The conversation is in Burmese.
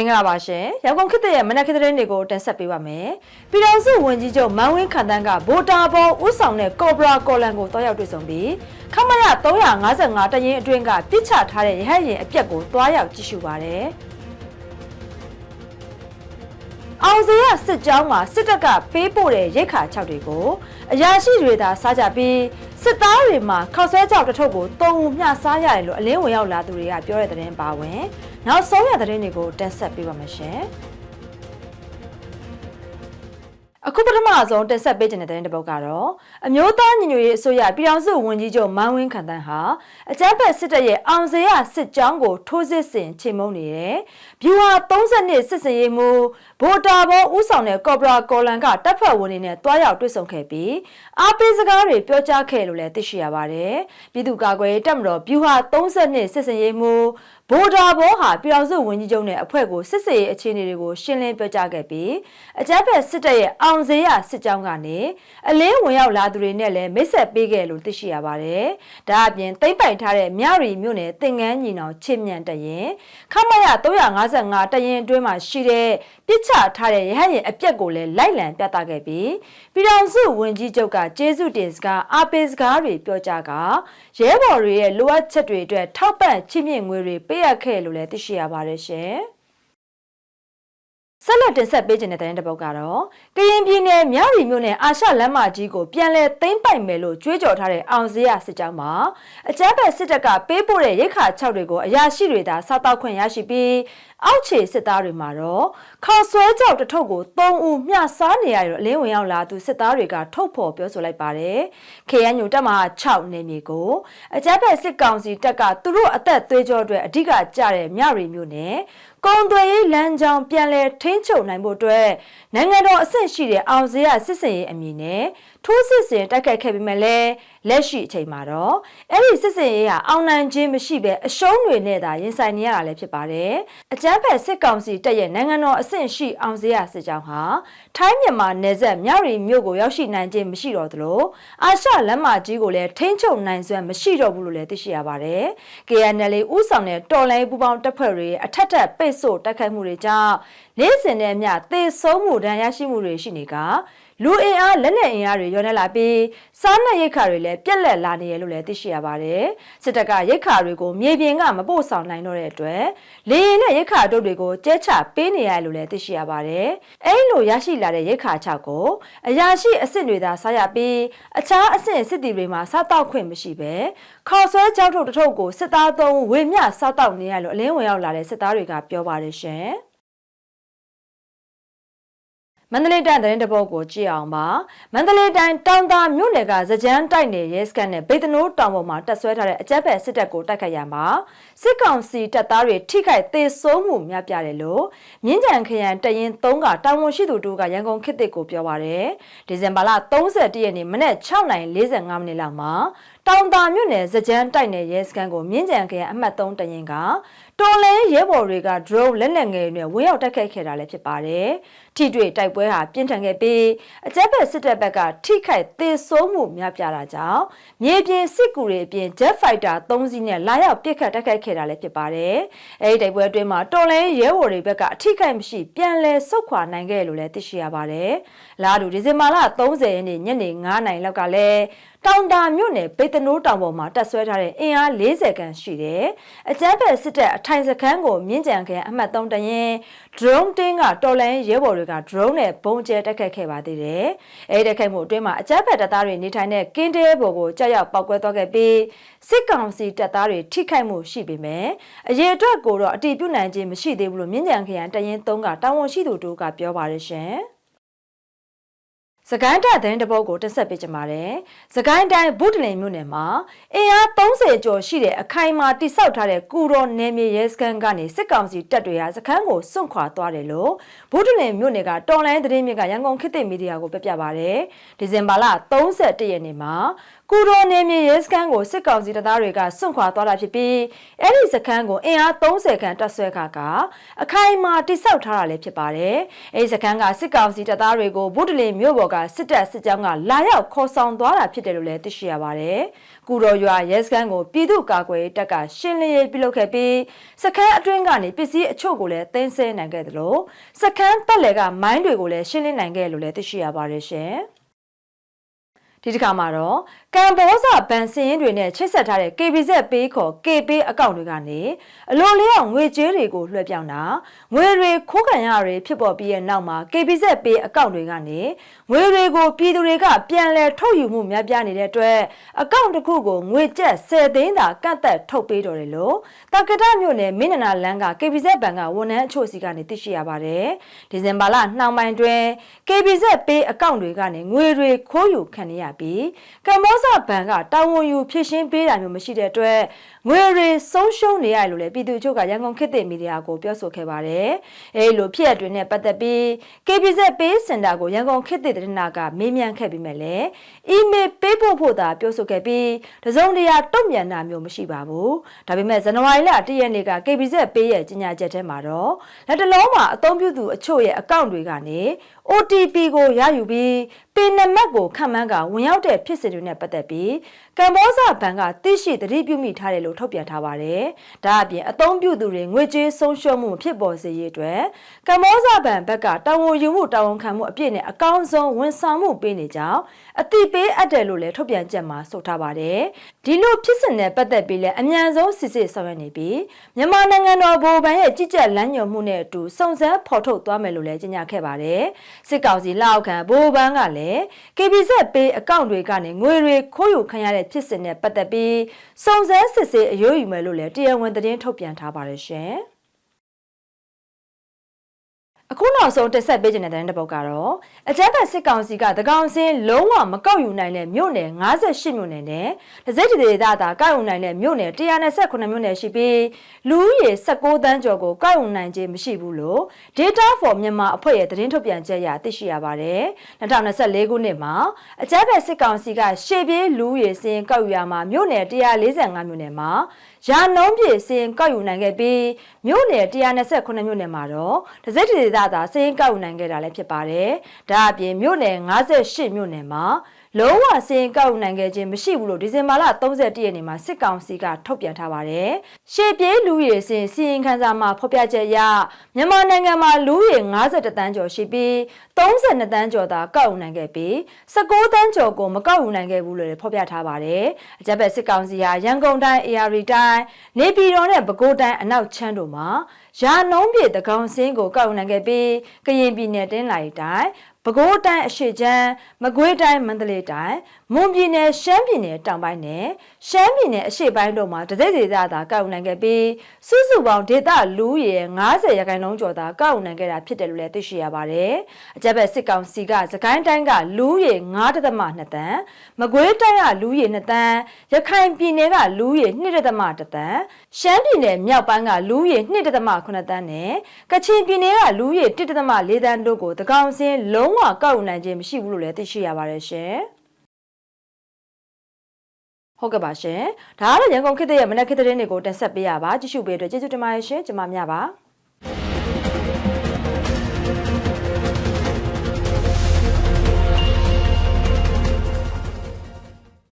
င်္ဂလာပါရှင်။ရောင်ကုန်ခေတ်ရဲ့မနက်ခင်းသတင်းတွေကိုတင်ဆက်ပေးပါမယ်။ပြည်တော်စုဝန်ကြီးချုပ်မန်ဝင်းခန်တန်းကဗိုတာဘောဥဆောင်တဲ့ကော်ဘရာကော်လန်ကိုတွားရောက်တွေ့ဆုံပြီးခမရ355တရင်အတွင်းကပြစ်ချထားတဲ့ရဟတ်ရင်အပြက်ကိုတွားရောက်ကြည့်ရှုပါတယ်။အောင်စရစစ်ကြောင်းမှာစစ်တပ်ကပေးပို့တဲ့ရိတ်ခါ6တွေကိုအရာရှိတွေသာစားကြပြီး စစ်သားတွေမှာခောက်ဆွဲကြောက်တစ်ထုပ်ကိုတုံဦးမျှစားရတယ်လို့အလင်းဝင်ရောက်လာသူတွေကပြောတဲ့သတင်းပါဝင်နောက်ဆုံးရသတင်းတွေကိုတင်ဆက်ပေးပါမယ်ရှင် အခုပထမဆုံးတင်ဆက်ပေးခြင်းတဲ့တဲ့တစ်ပုဒ်ကတော့အမျိုးသားညီညွတ်ရေးအစိုးရပြည်ထောင်စုဝန်ကြီးချုပ်မန်းဝင်းခန်တန်းဟာအကြမ်းဖက်စစ်တပ်ရဲ့အောင်စရစစ်ကြောင်းကိုထိုးစစ်ဆင်ချိန်မုံနေတယ်။ဗျူဟာ32စစ်စင်ရေးမှုဗိုတာဘောဥဆောင်တဲ့ကော်ပရာကော်လန်ကတပ်ဖွဲ့ဝင်တွေနဲ့တွားရောက်တွေ့ဆုံခဲ့ပြီးအားပေးစကားတွေပြောကြားခဲ့လို့လည်းသိရှိရပါတယ်။ပြည်သူ့ကာကွယ်ရေးတပ်မတော်ဗျူဟာ32စစ်စင်ရေးမှု ဗိုဒါဘောဟာပြည်အောင်စုဝန်ကြီးချုပ်နဲ့အဖွဲ့ကိုစစ်စေးအခြေအနေတွေကိုရှင်းလင်းပြောကြားခဲ့ပြီးအကြမ်းဖက်စစ်တပ်ရဲ့အောင်စေးရစစ်ကြောင်းကနေအလင်းဝင်ရောက်လာသူတွေနဲ့လည်းမိတ်ဆက်ပေးခဲ့လို့သိရှိရပါတယ်။ဒါအပြင်တိမ့်ပိုင်ထားတဲ့မြရီမြို့နယ်တင်ငန်းညီနောင်ချစ်မြန်တရင်ခမရ355တရင်အတွင်းမှာရှိတဲ့ ပြစ်ချထားတဲ့ရဟတ်ရင်အပြက်ကိုလည်းလိုက်လံပြသခဲ့ပြီးပြည်အောင်စုဝန်ကြီးချုပ်ကကျေးဇူးတင်စကားအားပေးစကားတွေပြောကြားကရဲဘော်တွေရဲ့လိုအပ်ချက်တွေအတွက်ထောက်ပံ့ချီးမြှင့်ငွေတွေပေးအပ်ခဲ့လို့လည်းသိရှိရပါတယ်ရှင်။ ဆက်လက်တင်ဆက်ပေးခြင်းတဲ့တဲ့တစ်ပုဒ်ကတော့ကရင်ပြည်နယ်မြရီမြို့နယ်အာရှလမ်းမကြီးကိုပြန်လည်သိမ်းပိုက်မယ်လို့ကြွေးကြော်ထားတဲ့အောင်စရစစ်ကြောင်းမှာအကြမ်းဖက်စစ်တပ်ကပေးပို့တဲ့ရိတ်ခါ6တွေကိုအရာရှိတွေသာစားတောက်ခွင့်ရရှိပြီးအောက်ခြေစစ်သားတွေမှာတော့ခေါ်ဆွဲကြောက်တစ်ထုပ်ကို3ဦးမျှစားနေရတဲ့အလင်းဝင်ရောက်လာသူစစ်သားတွေကထုတ်ဖော်ပြောဆိုလိုက်ပါတယ်။ KNU တပ်မဟာ6နေမြေကိုအကြမ်းဖက်စစ်ကောင်စီတပ်ကသူတို့အသက်သွေးကြောအတွက်အဓိကကျတဲ့မြရီမြို့နယ် ကုံသွေးရေးလမ်းကြောင်းပြန်လည်ထိန်းချုပ်နိုင်ဖို့အတွက်နိုင်ငံတော်အဆင့်ရှိတဲ့အောင်စရစစ်စင်ရေးအမည်နဲ့ထိုးစစ်စင်တိုက်ခိုက်ခဲ့ပေမဲ့လည်းလက်ရှိအချိန်မှာတော့အဲ့ဒီစစ်စင်ရေးဟာအောင်နိုင်ခြင်းမရှိဘဲအရှုံးတွေနဲ့သာရင်ဆိုင်နေရတာလည်းဖြစ်ပါတယ်။အကြမ်းဖက်စစ်ကောင်စီတပ်ရဲ့နိုင်ငံတော်အဆင့်ရှိအောင်စရစစ်ကြောင်းဟာထိုင်းမြန်မာနယ်စပ်မြရီမြို့ကိုရောက်ရှိနိုင်ခြင်းမရှိတော့သလိုအာရှလမ်းမကြီးကိုလည်းထိန်းချုပ်နိုင်စွမ်းမရှိတော့ဘူးလို့လည်းသိရှိရပါတယ်။ KNL ဦးဆောင်တဲ့တော်လိုင်းပူပေါင်းတပ်ဖွဲ့တွေအထက်ထက်ပိတ်ဆို့တိုက်ခိုက်မှုတွေကြောင့်နေ့စဉ်နဲ့အမျှသေဆုံးမှုဒဏ်ရာရှိမှုတွေရှိနေက လူအင်အားလက်နက်အင်အားတွေရောနေလာပြီးစားနပ်ရိက္ခာတွေလည်းပြက်လက်လာနေရလို့လည်းသိရှိရပါတယ်စစ်တပ်ကရိက္ခာတွေကိုမြေပြင်ကမပို့ဆောင်နိုင်တော့တဲ့အတွက်လေရင်နဲ့ရိက္ခာတို့တွေကိုကျဲချပေးနေရလို့လည်းသိရှိရပါတယ်အဲ့လိုရရှိလာတဲ့ရိက္ခာ6ကိုအရာရှိအစ်စ်တွေသာစားရပြီးအခြားအစ်စ်စစ်တီတွေမှာစားတောက်ခွင့်မရှိပဲခေါ်ဆွဲကြောက်ထုတ်တစ်ထုပ်ကိုစစ်သားသုံးဝေမျှစားတောက်နေရလို့အလင်းဝင်ရောက်လာတဲ့စစ်သားတွေကပြောပါတယ်ရှင် မန္တလေးတိုင်းသတင်းတပုတ်ကိုကြည့်အောင်ပါမန္တလေးတိုင်းတောင်သာမြို့နယ်ကဇကြမ်းတိုက်နယ်ရဲစခန်းနဲ့ဗေဒနိုးတောင်ပေါ်မှာတက်ဆွဲထားတဲ့အကြက်ဖက်စစ်တပ်ကိုတိုက်ခိုက်ရမှာစစ်ကောင်စီတပ်သားတွေထိခိုက်သေဆုံးမှုများပြားတယ်လို့မြင်းကြံခရိုင်တရင်3ကတာဝန်ရှိသူတို့ကရန်ကုန်ခေတ်သစ်ကိုပြောပါရယ်ဒီဇင်ဘာလ31ရက်နေ့မနက်6:45မိနစ်လောက်မှာတောင်တာမြို့နယ်စကြမ်းတိုက်နယ်ရဲစခန်းကိုမြင်းကြံခရိုင်အမှတ်3တရင်ကတော်လဲရဲဘော်တွေက drone လက်နက်ငယ်တွေနဲ့ဝင်ရောက်တိုက်ခိုက်ခဲ့တာလည်းဖြစ်ပါတယ်။ ထိတွေ့တိုက်ပွဲဟာပြင်းထန်ခဲ့ပြီးအကြမ်းဖက်စစ်တပ်ဘက်ကထိခိုက်သေဆုံးမှုများပြားတာကြောင့်မြေပြင်စစ်ကူတွေအပြင် jet fighter 3စီးနဲ့လာရောက်ပစ်ခတ်တိုက်ခိုက်ခဲ့တာလည်းဖြစ်ပါတယ်။အဲဒီတိုက်ပွဲအတွင်းမှာတော်လဲရဲဘော်တွေဘက်ကအထိခိုက်မရှိပြန်လည်ဆုတ်ခွာနိုင်ခဲ့လို့လည်းသိရှိရပါတယ်။လာတူဒီဇင်ဘာလ30ရက်နေ့ညနေ9:00နာရီလောက်ကလည်းတောင်တာမြို့နယ်ဘေတနိုးတောင်ပေါ်မှာတက်ဆွဲထားတဲ့အင်အား40ခန်းရှိတယ်။အကြမ်းဖက်စစ်တပ်အထိုင်စခန်းကိုမြင့်ကြံခရိုင်အမှတ်3တရင် drone တင်းကတော်လန်ရဲဘော်တွေက drone နဲ့ပုံကျဲတက်ခတ်ခဲ့ပါသေးတယ်။အဲဒီတက်ခတ်မှုအတွင်းမှာအကြမ်းဖက်တပ်သားတွေနေထိုင်တဲ့ကင်းတဲဘော်ကိုကြောက်ရောက်ပောက်ကွဲသွားခဲ့ပြီးစစ်ကောင်စီတပ်သားတွေထိခိုက်မှုရှိပေမဲ့အရေးအတွက်ကိုတော့အတိပြုနိုင်ခြင်းမရှိသေးဘူးလို့မြင့်ကြံခရိုင်တရင်3ကတာဝန်ရှိသူတို့ကပြောပါတယ်ရှင်။ စကိုင်းတပ်သတင်းတပုတ်ကိုတက်ဆက်ပေးကြပါတယ်။စကိုင်းတိုင်းဘုဒ္ဓလင်မြို့နယ်မှာအင်အား30ကျော်ရှိတဲ့အခိုင်အမာတိစောက်ထားတဲ့ကူတော်နယ်မြေရဲစခန်းကနေစစ်ကောင်စီတပ်တွေဟာစခန်းကိုစွန့်ခွာသွားတယ်လို့ဘုဒ္ဓလင်မြို့နယ်ကတော်လိုင်းသတင်းမြစ်ကရန်ကုန်ခေတ်သစ်မီဒီယာကိုပြပြပါတယ်။ဒီဇင်ဘာလ31ရက်နေ့မှာကူတော်နယ်မြေရဲစခန်းကိုစစ်ကောင်စီတပ်သားတွေကစွန့်ခွာသွားတာဖြစ်ပြီးအဲ့ဒီစခန်းကိုအင်အား30ခန့်တပ်ဆွဲခါကအခိုင်အမာတိစောက်ထားတာလည်းဖြစ်ပါတယ်။အဲ့ဒီစခန်းကစစ်ကောင်စီတပ်သားတွေကိုဘုဒ္ဓလင်မြို့ပေါ်ကစစ်တပ်စစ်ကြောင်းကလာရောက်ခေါ်ဆောင်သွားတာဖြစ်တယ်လို့လည်းသိရှိရပါတယ်။ကုတော်ရွာရဲစခန်းကိုပြည်သူ့ကာကွယ်ရေးတပ်ကရှင်းလင်းရေးပြုလုပ်ခဲ့ပြီးစခန်းအတွင်းကနေပစ္စည်းအချို့ကိုလည်းသိမ်းဆည်းနိုင်ခဲ့တယ်လို့စခန်းပတ်လည်ကမိုင်းတွေကိုလည်းရှင်းလင်းနိုင်ခဲ့လို့လည်းသိရှိရပါတယ်ရှင်။ ဒီတစ်ခါမှာတော့ကံဘောဇဗန်စင်းတွေနဲ့ချိတ်ဆက်ထားတဲ့ KBZ ပေးခေါ် KB အကောင့်တွေကနေအလိုလျောက်ငွေကြေးတွေကိုလွှဲပြောင်းတာငွေတွေခိုးခံရတွေဖြစ်ပေါ်ပြီးတဲ့နောက်မှာ KBZ ပေးအကောင့်တွေကနေငွေတွေကိုပြည်သူတွေကပြန်လည်ထုတ်ယူမှုများပြားနေတဲ့အတွက်အကောင့်တစ်ခုကိုငွေကျပ်10သိန်းသာကန့်သက်ထုတ်ပေးတော်တယ်လို့တက္ကတာမြို့နယ်မင်းနနာလန်းက KBZ ဘဏ်ကဝန်ထမ်းအချို့စီကနေသိရှိရပါတယ်ဒီဇင်ဘာလနှောင်းပိုင်းတွင် KBZ ပေးအကောင့်တွေကနေငွေတွေခိုးယူခံရပြီးကမ္ဘောဇဘဏ်ကတာဝန်ယူဖြည့်ရှင်းပေးတာမျိုးမရှိတဲ့အတွက်ငွေတွေဆုံးရှုံးနေရတယ်လို့လည်းပြည်သူ့ချုပ်ကရန်ကုန်ခေတ်သစ်မီဒီယာကိုပြောဆိုခဲ့ပါတယ်။အဲဒီလိုဖြစ်ရတွင်နဲ့ပတ်သက်ပြီး KBZ ပေးစင်တာကိုရန်ကုန်ခေတ်သစ်တနကမေးမြန်းခဲ့ပြီးမဲ့လည်းအီးမေးလ်ပေးဖို့ဖို့သာပြောဆိုခဲ့ပြီးတစုံတရာတုံ့ပြန်တာမျိုးမရှိပါဘူး။ဒါပေမဲ့ဇန်နဝါရီလ၁ရက်နေ့က KBZ ပေးရဲ့ကြီးညာချက်ထဲမှာတော့လက်တလုံးမှာအသုံးပြုသူအချို့ရဲ့အကောင့်တွေကနေ OTP ကိုရယူပြီးပင်နံပါတ်ကိုခံမှန်းကဝင်ရောက်တဲ့ဖြစ်စဉ်တွေနဲ့ပတ်သက်ပြီး ကမ္ဘောဇဘဏ်ကသိရှိသတိပြုမိထားတယ်လို့ထုတ်ပြန်ထားပါတယ်။ဒါအပြင်အသုံးပြုသူတွေငွေကြေးဆုံးရှုံးမှုဖြစ်ပေါ်စေရေးအတွက်ကမ္ဘောဇဘဏ်ဘက်ကတာဝန်ယူမှုတာဝန်ခံမှုအပြည့်နဲ့အကောင်းဆုံးဝန်ဆောင်မှုပေးနေကြောင်းအတိပေးအပ်တယ်လို့လည်းထုတ်ပြန်ချက်မှာဆိုထားပါတယ်။ဒီလိုဖြစ်စဉ်နဲ့ပတ်သက်ပြီးလည်းအမြန်ဆုံးစစ်စစ်ဆောင်ရွက်နေပြီးမြန်မာနိုင်ငံတော်ဗဟိုဘဏ်ရဲ့ကြီးကြပ်လမ်းညွှန်မှုနဲ့အတူစုံစမ်းဖော်ထုတ်သွားမယ်လို့လည်းကြေညာခဲ့ပါတယ်။စစ်ကောင်စီလက်အောက်ခံဗဟိုဘဏ်ကလည်း KBZ ပေးအကောင့်တွေကနေငွေတွေခိုးယူခံရတဲ့ဖြစ်စဉ်နဲ့ပတ်သက်ပြီးစုံစမ်းစစ်ဆေးအရေးယူမယ်လို့လည်းတရားဝင်သတင်းထုတ်ပြန်ထားပါတယ်ရှင်။ နောက်ဆုံးတက်ဆက်ပေးခြင်းတဲ့တဲ့ပုတ်ကတော့အကြမ်းဖက်စစ်ကောင်စီကတကောင်စင်းလုံးဝမကောက်ယူနိုင်တဲ့မြို့နယ်58မြို့နယ်နဲ့ဒစိတ်တရေသားသာကောက်ယူနိုင်တဲ့မြို့နယ်129မြို့နယ်ရှိပြီးလူဦးရေ16တန်းကျော်ကိုကောက်ယူနိုင်ခြင်းမရှိဘူးလို့ Data for Myanmar အဖွဲ့ရဲ့သတင်းထုတ်ပြန်ချက်အရသိရှိရပါတယ်2024ခုနှစ်မှာအကြမ်းဖက်စစ်ကောင်စီကရှေ့ပြေးလူဦးရေစင်းကောက်ယူရမှာမြို့နယ်145မြို့နယ်မှာရာနှုံးပြေစင်းကောက်ယူနိုင်ခဲ့ပြီးမြို့နယ်129မြို့နယ်မှာတော့ဒစိတ်တရေသားသာစင်းကောက်ယူနိုင်ခဲ့တာလည်းဖြစ်ပါတယ်ဒါအပြင်မြို့နယ်58မြို့နယ်မှာ လုံးဝစင်ကောက်နိုင်ခဲ့ခြင်းမရှိဘူးလို့ဒီဇင်ဘာလ31ရက်နေ့မှာစစ်ကောင်စီကထုတ်ပြန်ထားပါတယ်။ရှေ့ပြေးလူရည်စင်စီရင်ခန်းစာမှာဖော်ပြချက်အရမြန်မာနိုင်ငံမှာလူရည်52တန်းကျော်ရှိပြီး32တန်းကျော်သာကောက်နိုင်ခဲ့ပြီး19တန်းကျော်ကိုမကောက်ယူနိုင်ခဲ့ဘူးလို့လည်းဖော်ပြထားပါတယ်။အကြက်ဘက်စစ်ကောင်စီဟာရန်ကုန်တိုင်း AR တိုင်းနေပြည်တော်နဲ့ပဲခူးတိုင်းအနောက်ချမ်းတို့မှာရာနှုံးပြေတကောင်စင်းကိုကောက်နိုင်ခဲ့ပြီးကရင်ပြည်နယ်တင်းလာရီတိုင်း ပဲခူးတိုင်းအရှိချမ်းမကွေးတိုင်းမန္တလေးတိုင်းမွန်ပြည်နယ်ရှမ်းပြည်နယ်တောင်ပိုင်းနဲ့ရှမ်းပြည်နယ်အရှေ့ပိုင်းတို့မှာတစိမ့်ဒေသသာကောက်နိုင်ခဲ့ပြီးစုစုပေါင်းဒေသလူရေ90ရာခိုင်နှုန်းကျော်သာကောက်နိုင်ခဲ့တာဖြစ်တယ်လို့လည်းသိရှိရပါတယ်။အကြက်ဘက်စစ်ကောင်စီကစကိုင်းတိုင်းကလူရေ9.2တန်းမကွေးတိုင်းကလူရေ2တန်းရခိုင်ပြည်နယ်ကလူရေ2.1တန်းရှမ်းပြည်နယ်မြောက်ပိုင်းကလူရေ2.8တန်းနဲ့ကချင်ပြည်နယ်ကလူရေ1.4တန်းတို့ကိုတကောင်စင်းလုံးဝကောက်နိုင်ခြင်းမရှိဘူးလို့လည်းသိရှိရပါတယ်ရှင်။ဟုတ်ကဲ့ပါရှင်ဒါကတော့ရန်ကုန်ခေတ်ရဲ့မနက်ခေတ်သတင်းတွေကိုတင်ဆက်ပေးရပါကြည့်ရှုပေးအတွက်ကျေးဇူးတင်ပါတယ်ရှင်ကျွန်မမြပါ